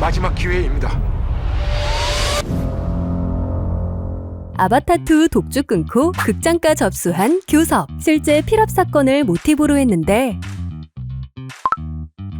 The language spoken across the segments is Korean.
마지막 기회입니다. 아바타2 독주 끊고 극장가 접수한 교섭. 실제 필업 사건을 모티브로 했는데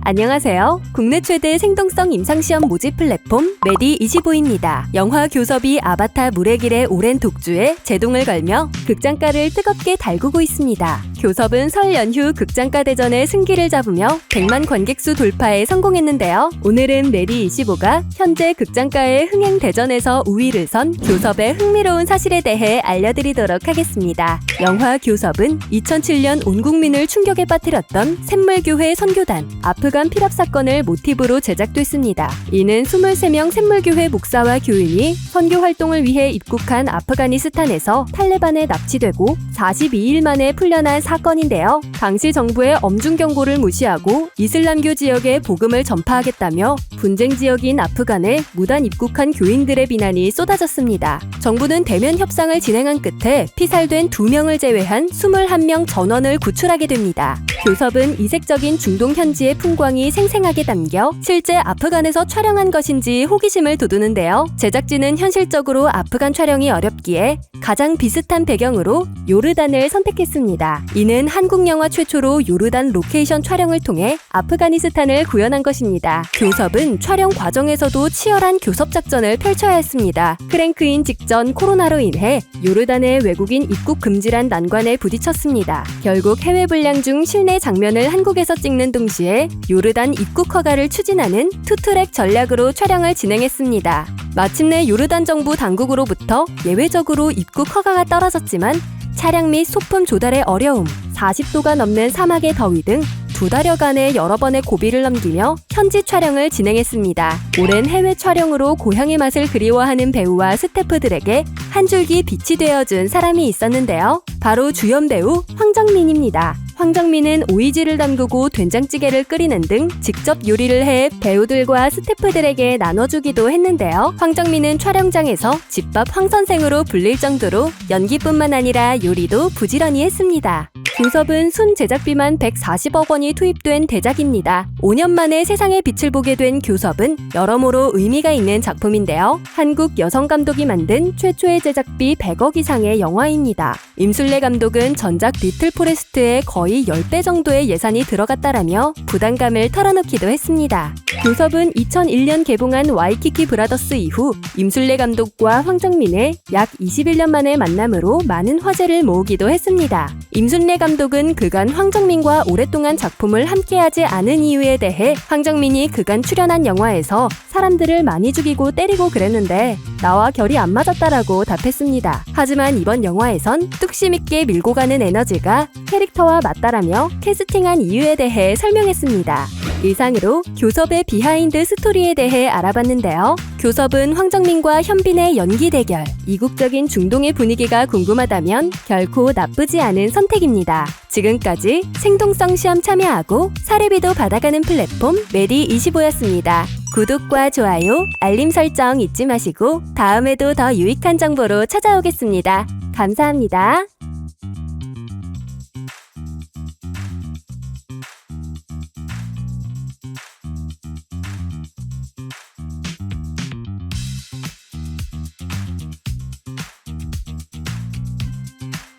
안녕하세요. 국내 최대 생동성 임상시험 모집 플랫폼 메디25입니다. 영화 교섭이 아바타 물의 길의 오랜 독주에 제동을 걸며 극장가를 뜨겁게 달구고 있습니다. 교섭은 설 연휴 극장가 대전의 승기를 잡으며 100만 관객 수 돌파에 성공했는데요. 오늘은 메디25가 현재 극장가의 흥행 대전에서 우위를 선 교섭의 흥미로운 사실에 대해 알려드리도록 하겠습니다. 영화 교섭은 2007년 온 국민을 충격에 빠뜨렸던 샘물교회 선교단 아프간 필압 사건을 모티브로 제작됐습니다. 이는 23명 샘물교회 목사와 교인이 선교 활동을 위해 입국한 아프가니스탄에서 탈레반에 납치되고 42일 만에 풀려난 사건인데요. 당시 정부의 엄중 경고를 무시하고 이슬람교 지역에 복음을 전파하겠다며 분쟁 지역인 아프간에 무단 입국한 교인들의 비난이 쏟아졌습니다. 정부는 대면 협상을 진행한 끝에 피살된 2명을 제외한 21명 전원을 구출하게 됩니다. 교섭은 이색적인 중동 현지의 풍광이 생생하게 담겨 실제 아프간에서 촬영한 것인지 호기심을 돋우는데요. 제작진은 현실적으로 아프간 촬영이 어렵기에 가장 비슷한 배경으로 요르단을 선택했습니다. 이는 한국 영화 최초로 요르단 로케이션 촬영을 통해 아프가니스탄을 구현한 것입니다. 교섭은 촬영 과정에서도 치열한 교섭 작전을 펼쳐야 했습니다. 크랭크인 직전 코로나로 인해 요르단의 외국인 입국 금지란 난관에 부딪혔습니다. 결국 해외 분량 중 실내 장면을 한국에서 찍는 동시에 요르단 입국 허가를 추진하는 투트랙 전략으로 촬영을 진행했습니다. 마침내 요르단 정부 당국으로부터 예외적으로 입국 허가가 떨어졌지만 차량 및 소품 조달의 어려움, 40도가 넘는 사막의 더위 등 두 달여간의 여러 번의 고비를 넘기며 현지 촬영을 진행했습니다. 오랜 해외 촬영으로 고향의 맛을 그리워하는 배우와 스태프들에게 한 줄기 빛이 되어준 사람이 있었는데요. 바로 주연 배우 황정민입니다. 황정민은 오이지를 담그고 된장찌개를 끓이는 등 직접 요리를 해 배우들과 스태프들에게 나눠주기도 했는데요. 황정민은 촬영장에서 집밥 황선생으로 불릴 정도로 연기뿐만 아니라 요리도 부지런히 했습니다. 교섭은 순 제작비만 140억 원이 투입된 대작입니다. 5년 만에 세상의 빛을 보게 된 교섭은 여러모로 의미가 있는 작품인데요. 한국 여성 감독이 만든 최초의 제작비 100억 이상의 영화입니다. 임술래 감독은 전작 리틀 포레스트에 거의 10배 정도의 예산이 들어갔다라며 부담감을 털어놓기도 했습니다. 교섭은 2001년 개봉한 와이키키 브라더스 이후 임술래 감독과 황정민의 약 21년 만의 만남으로 많은 화제를 모으기도 했습니다. 임순례 감독은 그간 황정민과 오랫동안 작품을 함께하지 않은 이유에 대해 황정민이 그간 출연한 영화에서 사람들을 많이 죽이고 때리고 그랬는데 나와 결이 안 맞았다라고 답했습니다. 하지만 이번 영화에선 뚝심 있게 밀고 가는 에너지가 캐릭터와 맞다라며 캐스팅한 이유에 대해 설명했습니다. 이상으로 교섭의 비하인드 스토리에 대해 알아봤는데요. 교섭은 황정민과 현빈의 연기 대결, 이국적인 중동의 분위기가 궁금하다면 결코 나쁘지 않은 선택입니다. 지금까지 생동성 시험 참여하고 사례비도 받아가는 플랫폼 메디25였습니다. 구독과 좋아요, 알림 설정 잊지 마시고 다음에도 더 유익한 정보로 찾아오겠습니다. 감사합니다.